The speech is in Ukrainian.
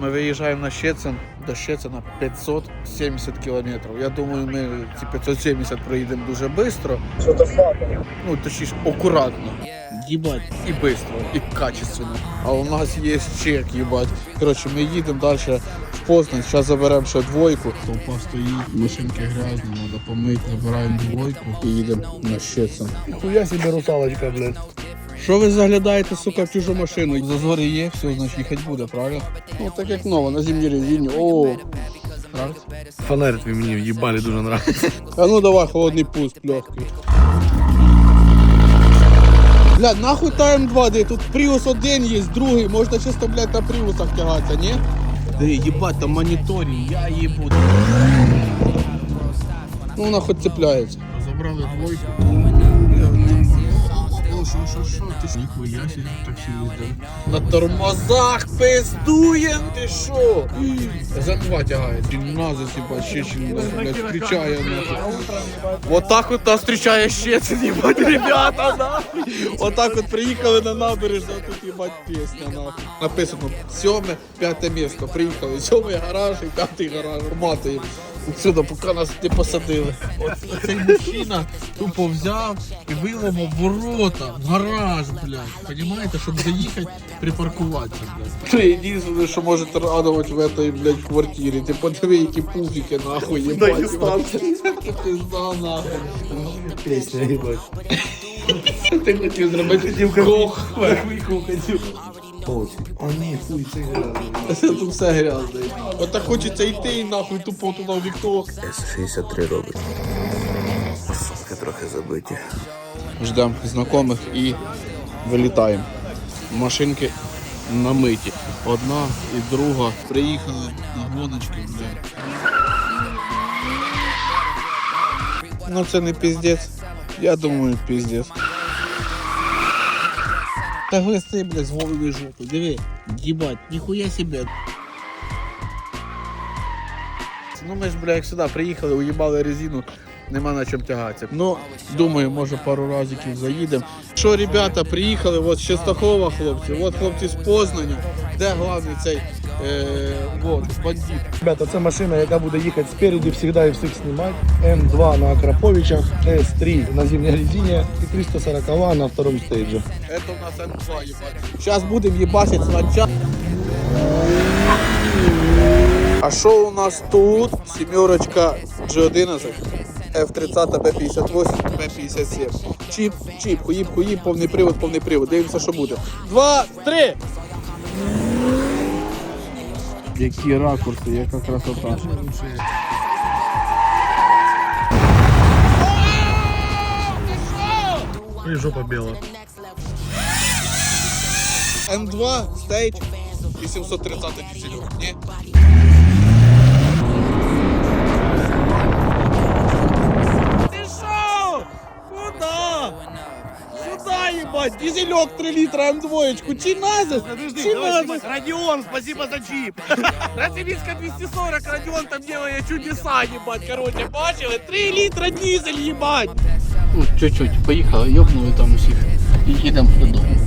Ми виїжджаємо на Щецин, до Щецина 570 кілометрів. Я думаю, ми ці 570 проїдемо дуже швидко. Что-то факом. Ну, точніше, акуратно. Їбать, і швидко, і качественно. А у нас є чек, їбать. Коротше, ми їдемо далі в Познань. Зараз заберемо ще двойку. Толпа стоїть, машинки грязні, треба помити, забираємо двойку і їдемо на Щецин. Нихуя себе русалочка, блядь. Що ви заглядаєте, сука, в чужу машину? Зазори є, все, значить їхати буде, правильно? Ну, так як нова, на зимній резині. О, нравится? Фонарь твій мені в'їбалі дуже нравится. А ну давай, холодний пуск, легкий. Блядь, нахуй ТМ2, де тут Prius один є, другий, можна чисто, блядь, на Приусах тягатися, ні? Да ебать, там моніторинг, я їбу. Ну, вона хоч цепляється. Забрали двойку. Що, що, що, ти ж ніхуя себе таксі їздив. На тормозах пиздуєм, ти що? За два тягає. Він назад, типа, ще чи блядь, зустрічає. Вот так от нас зустрічає ще це, їбать, ребята, нахуй. Вот так от приїхали на набережну, а тут їбать пісня, нахуй. Написано сьоме, п'яте місто. Приїхали. Сьомий гараж і п'ятий гараж. Мати Отсюда, поки нас не посадили. От, оцей мужчина тупо взяв і виламав ворота в гараж, блядь. Понимаєте, щоб заїхати, припаркуватися, блядь. Це єдине, що може радувати в этой, блядь, квартирі. Ти подиви, які пуфіки, нахуй, їбать. Пизда, нахуй. Песня, ебать. Ти хотів зробити кох. Хотів. Очень. А ні, хуй, це грязно. Це тут все грязне. От так хочеться йти і нахуй тупо туди в вікно. С-63 робить. Сука, трохи забиті. Ждемо знайомих і вилітаємо. Машинки намиті. Одна і друга. Приїхали на гоночки, блядь. Ну це не піздець. Я думаю, піздець. Та глисти, блядь, з голою жопи. Диви, їбать, ніхуя себе. Ну ми ж, бля, як сюди приїхали, уїбали резину, нема на чому тягатися. Ну, думаю, може пару разиків заїдемо. Що, ребята, приїхали, от з Чистахова хлопці, от хлопці з Познання, Де головний цей е, от, бандит? Ребята, це машина, яка буде їхати спереді, всегда і всіх знімати. М2 на Акраповичах, С3 на зимній резині і 340 на второму стейджі. Это у нас М2, ебать. Сейчас будем ебашить сначала. А що у нас тут? Сімерочка G11, F30, B58, B57. Чіп, чіп, хуїб, хуїб, повний привод, повний привод. Дивимося, що буде. Два, три! Які ракурси, яка красота. І жопа біла. М2, стейдж, 830 дизельок, ні? Ти ебать, дизелек 3 литра М2, чи назад? Чи назад? Родион, спасибо за чип. Российская 240, Родион там делает чудеса, ебать, короче, бачили? 3 литра дизель, ебать. Ну, чуть-чуть, поїхали, йобнули там усіх і їдемо додому.